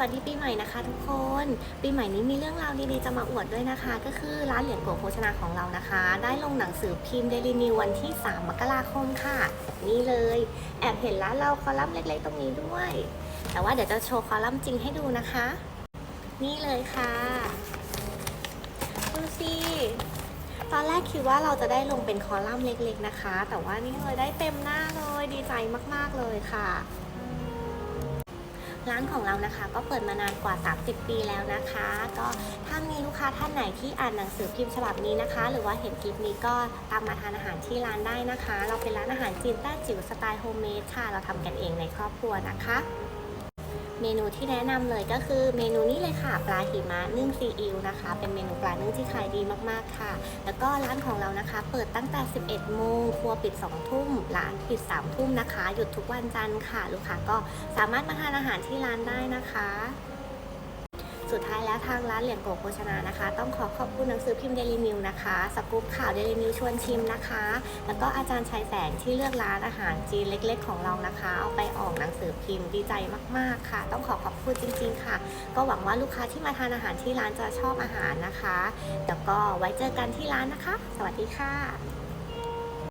วัสดีปีใหม่นะคะ ทุกคน ปีใหม่นี้มีเรื่องราวดีๆจะมาอวดด้วยนะคะ ก็คือร้านเหรียญโกโภชนาของเรานะคะ ได้ลงหนังสือพิมพ์เดลินิววันที่ 3 มกราคมค่ะ นี่เลย แอบเห็นร้านเราคอลัมน์เล็กๆตรงนี้ด้วย แต่ว่าเดี๋ยวจะโชว์คอลัมน์จริงให้ดูนะคะ นี่เลยค่ะดูสิตอนแรกคิดว่าเราจะได้ลงเป็นคอลัมน์เล็ก ๆ นะคะ แต่ว่านี่เลยได้เต็มหน้าเลยดีใจมากๆเลยค่ะ ร้านของเรานะคะ ก็เปิดมานานกว่า 30 ปีแล้วนะคะ ก็ถ้ามีลูกค้าท่านไหนที่อ่านหนังสือพิมพ์ฉบับนี้นะคะ หรือว่าเห็นคลิปนี้ก็ตามมาทานอาหารที่ร้านได้นะคะ เราเป็นร้านอาหารจีนแต้จิ๋วสไตล์โฮมเมดค่ะ เราทำกันเองในครอบครัวนะคะ เมนูที่แนะนำเลยก็คือเมนูนี้เลยค่ะ ปลาหิมะนึ่งซีอิ๊วนะคะ เป็นเมนูปลานึ่งที่ขายดีมากๆค่ะ แล้วก็ร้านของเรานะคะ เปิดตั้งแต่ 11 โมงครัวปิด 2 ทุ่ม ร้านปิด 3 ทุ่มนะคะ หยุดทุกวันจันทร์ค่ะ ลูกค้าก็สามารถมาทานอาหารที่ร้านได้นะคะ สุดท้ายแล้วทางร้านเหรียญโกโภชนานะคะ ต้องขอขอบคุณหนังสือพิมพ์เดลินิวนะคะสกู๊ปข่าวเดลินิวชวนชิมนะคะ แล้วก็อาจารย์ชัยแสงที่เลือกร้านอาหารจีนเล็ก ๆ ของเรานะคะ เอาไปออกหนังสือพิมพ์ดีใจมากๆค่ะ ต้องขอขอบคุณจริง ๆ ค่ะ ก็หวังว่าลูกค้าที่มาทานอาหารที่ร้านจะชอบอาหารนะคะแล้วก็ไว้เจอกันที่ร้านนะคะ สวัสดีค่ะ